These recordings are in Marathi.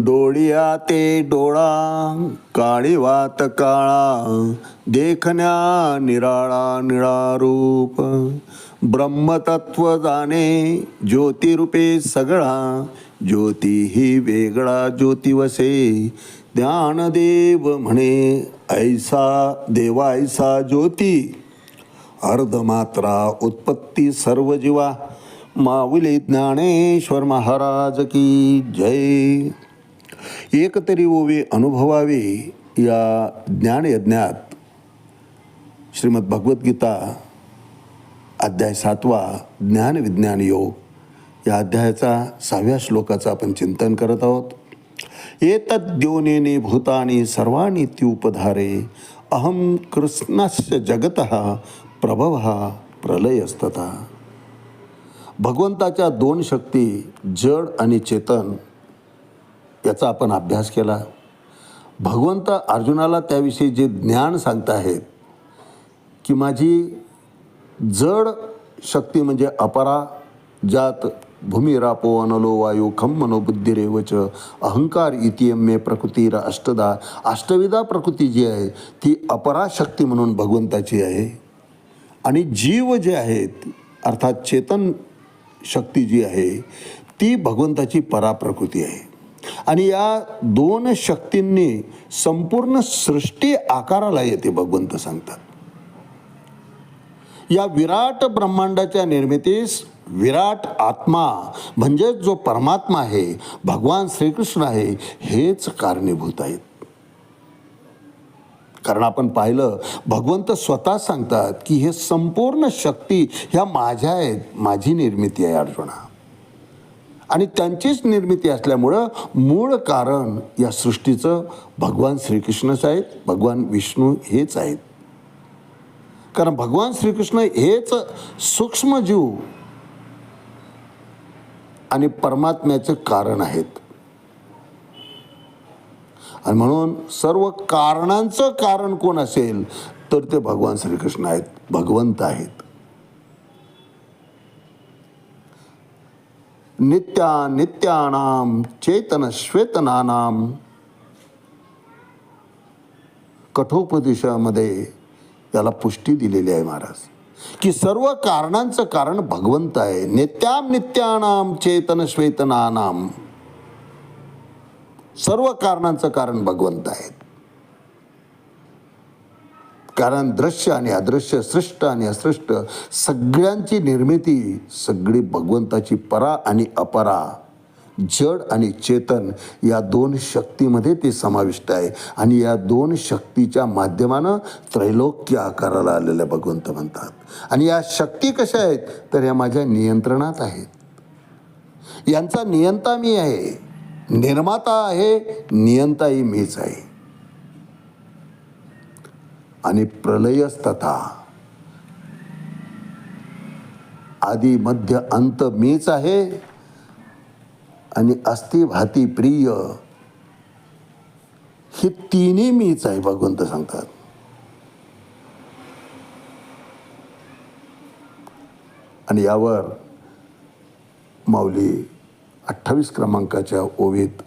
डोळिया ते डोळा काळी वात काळा देखण्या निराळा निळा रूप. ब्रह्मतत्व जाणे ज्योतिरूपे सगळा ज्योती ही वेगळा ज्योतिवसे. ज्ञानदेव म्हणे ऐसा देवा ऐसा ज्योती. अर्धमात्रा उत्पत्ती सर्व जीवा. माऊली ज्ञानेश्वर महाराज की जय. एकतरी ओवे अनुभवावे या ज्ञानयज्ञात श्रीमद भगवद्गीता अध्याय सातवा ज्ञान विज्ञान योग या अध्यायाचा सहाव्या श्लोकाचं आपण चिंतन करत आहोत. एतद्योनेने भूतानी सर्वाणी त्युपधारे अहम कृष्णस्य जगत प्रभव प्रलयस्तथा. भगवंताच्या दोन शक्ती जड आणि चेतन याचा आपण अभ्यास केला. भगवंत अर्जुनाला त्याविषयी जे ज्ञान सांगताहेत की माझी जड शक्ती म्हणजे अपरा ज्यात भूमिरापो अनलो वायू खम मनोबुद्धिरेवच अहंकार इतियम मे प्रकृतीर अष्टदा. अष्टविधा प्रकृती जी आहे ती अपरा शक्ती म्हणून भगवंताची आहे. आणि जीव जे आहेत अर्थात चेतन शक्ती जी आहे ती भगवंताची पराप्रकृती आहे. आणि या दोन शक्तींनी संपूर्ण सृष्टी आकाराला येते भगवंत सांगतात. या विराट ब्रह्मांडाच्या निर्मितीस विराट आत्मा म्हणजेच जो परमात्मा आहे भगवान श्रीकृष्ण आहे हेच कारणीभूत आहेत. कारण आपण पाहिलं भगवंत स्वतः सांगतात की हे संपूर्ण शक्ती ह्या माझ्या आहेत माझी निर्मिती आहे अर्जुना. आणि त्यांचीच निर्मिती असल्यामुळं मूळ कारण या सृष्टीचं भगवान श्रीकृष्णच आहेत भगवान विष्णू हेच आहेत. कारण भगवान श्रीकृष्ण हेच सूक्ष्मजीव आणि परमात्म्याचं कारण आहेत. आणि म्हणून सर्व कारणांचं कारण कोण असेल तर ते भगवान श्रीकृष्ण आहेत भगवंत आहेत. नित्या नित्यानाम चेतन श्वेतनानाम कठोपदेशामध्ये याला पुष्टी दिलेली आहे महाराज. की सर्व कारणांचं कारण भगवंत आहे. नित्याम नित्यानाम चेतन श्वेतनानाम सर्व कारणांचं कारण भगवंत आहेत. कारण दृश्य आणि अदृश्य सृष्ट आणि असृष्ट सगळ्यांची निर्मिती सगळी भगवंताची परा आणि अपरा जड आणि चेतन या दोन शक्तीमध्ये ते समाविष्ट आहे. आणि या दोन शक्तीच्या माध्यमानं त्रैलोक्य आकाराला आलेल्या भगवंत म्हणतात. आणि या शक्ती कशा आहेत? तर या माझ्या नियंत्रणात आहेत. यांचा नियंता मी आहे. निर्माता आहे नियंताही मीच आहे. आणि प्रलयस्तथा तथा आधी मध्य अंत मीच आहे आणि अस्थिभाती प्रिय. हे तिन्ही मीच आहे भगवंत सांगतात. आणि यावर माऊली अठ्ठावीस क्रमांकाच्या ओवीत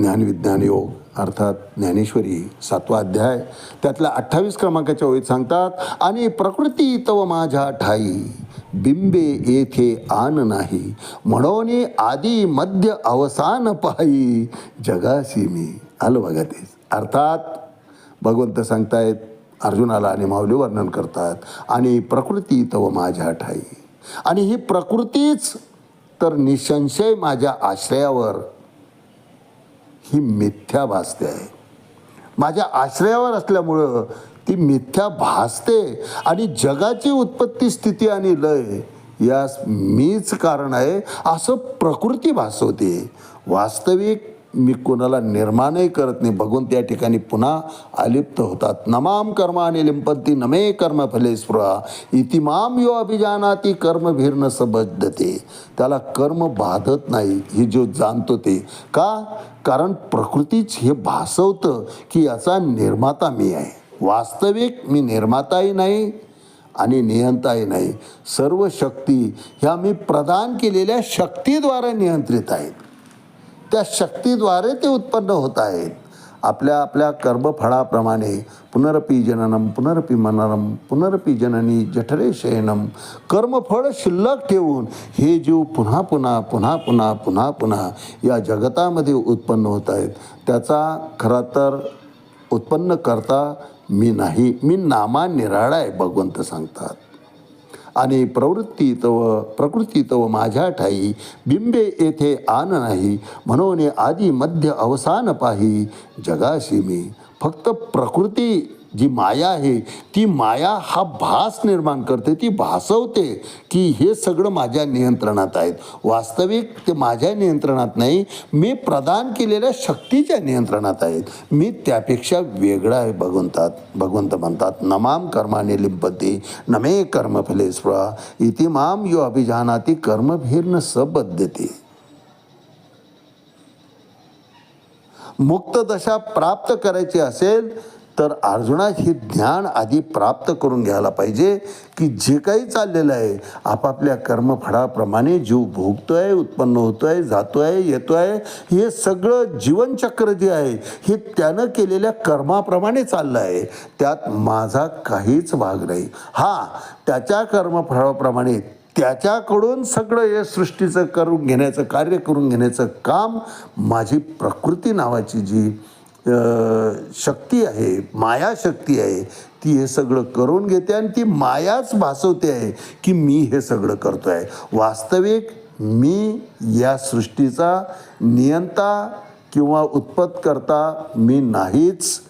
ज्ञानविज्ञान योग अर्थात ज्ञानेश्वरी सातवा अध्याय त्यातल्या अठ्ठावीस क्रमांकाच्या ओळीत सांगतात आणि प्रकृती तव माझ्या ठाई बिंबे येथे आन नाही म्हणून आदी मध्य अवसान पायी जगासी मी. आलं बघा ते. अर्थात भगवंत सांगतायत अर्जुनाला आणि माऊली वर्णन करतात आणि प्रकृती तव माझ्या ठाई. आणि ही प्रकृतीच तर निसंशय माझ्या आश्रयावर ही मिथ्या भासते आहे. माझ्या आश्रयावर असल्यामुळं ती मिथ्या भासते आणि जगाची उत्पत्ती स्थिती आणि लय यास मीच कारण आहे असं प्रकृती भासवते. वास्तविक मी कोणाला निर्माणही करत नाही. भगवंत त्या ठिकाणी पुन्हा अलिप्त होतात. नमाम कर्म आणि लिंपंती नमे कर्म फले स्पृहा. इतिमाम यो अभिजानाती कर्म भीर्ण सबद्धते त्याला कर्म बाधत नाही हे जो जाणतो ते. का? कारण प्रकृतीच हे भासवतं की याचा निर्माता मी आहे. वास्तविक मी निर्माताही नाही आणि नियंताही नाही. सर्व शक्ती ह्या मी प्रदान केलेल्या शक्तीद्वारे नियंत्रित आहेत. त्या शक्तीद्वारे ते उत्पन्न होत आहेत. आपल्या आपल्या कर्मफळाप्रमाणे पुनरपी जननम पुनरपी मननम पुनरपी जननी जठरे शयनम कर्मफळ शिल्लक ठेवून हे जीव पुन्हा पुन्हा पुन्हा पुन्हा पुन्हा पुन्हा या जगतामध्ये उत्पन्न होत आहेत. त्याचा खरा तर उत्पन्न करता मी नाही. मी नामा निराळा आहे भगवंत सांगतात. आणि प्रवृत्तीत व प्रकृतीत व माझ्या ठाई बिंबे येथे आन नाही म्हणून आदी मध्य अवसान पाही जगाशी मी फक्त प्रकृती जी माया आहे ती माया हा भास निर्माण करते ती भासवते की हे सगळं माझ्या नियंत्रणात आहेत. वास्तविक ते माझ्या नियंत्रणात नाही मी प्रदान केलेल्या शक्तीच्या नियंत्रणात आहेत. मी त्यापेक्षा वेगळा आहे भगवंतात. भगवंत म्हणतात नमाम कर्माने लिंपती नमे कर्मफले स्वा इति माम यो अभिजानाती कर्मभीर्ण सबद्धते मुक्त दशा प्राप्त करायची असेल तर अर्जुनात हे ज्ञान आधी प्राप्त करून घ्यायला पाहिजे की जे काही चाललेलं आहे आपापल्या कर्मफळाप्रमाणे जीव भोगतो आहे उत्पन्न होतो आहे जातो आहे येतो आहे हे सगळं जीवनचक्र जे आहे हे त्यानं केलेल्या कर्माप्रमाणे चाललं आहे. त्यात माझा काहीच भाग नाही. हा त्याच्या कर्मफळाप्रमाणे त्याच्याकडून सगळं हे सृष्टीचं करून घेण्याचं कार्य करून घेण्याचं काम माझी प्रकृती नावाची जी शक्ती आहे माया शक्ती आहे ती हे सगळं करून घेते आणि ती मायाच भासवते आहे की मी हे सगळं करतो आहे वास्तविक मी या सृष्टीचा नियंता किंवा उत्पत करता मी नाहीच.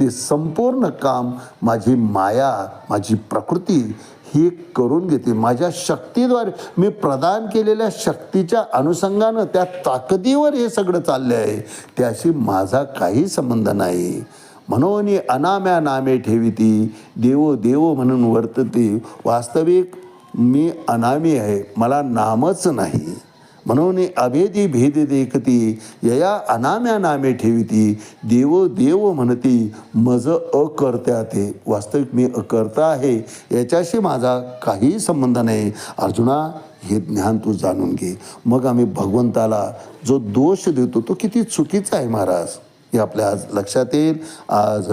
ते संपूर्ण काम माझी माया माझी प्रकृती ही करून घेते. माझ्या शक्तीद्वारे मी प्रदान केलेल्या शक्तीच्या अनुषंगानं त्या ताकदीवर हे सगळं चाललं आहे. त्याशी माझा काही संबंध नाही. म्हणून अनाम्या नामे ठेविती. देवो देवो म्हणून वर्तते. वास्तविक मी अनामी आहे. मला नामच नाही. म्हणून अभेदी भेद देखती यया अनाम्या नामे ठेविती देव देव म्हणती मज अकर्त्या ते वास्तविक मी अकर्ता आहे याच्याशी माझा काही संबंध नाही. अर्जुना हे ज्ञान तू जाणून घे. मग आम्ही भगवंताला जो दोष देतो तो किती चुकीचा आहे महाराज? हे आपल्या आज लक्षात येईल. आज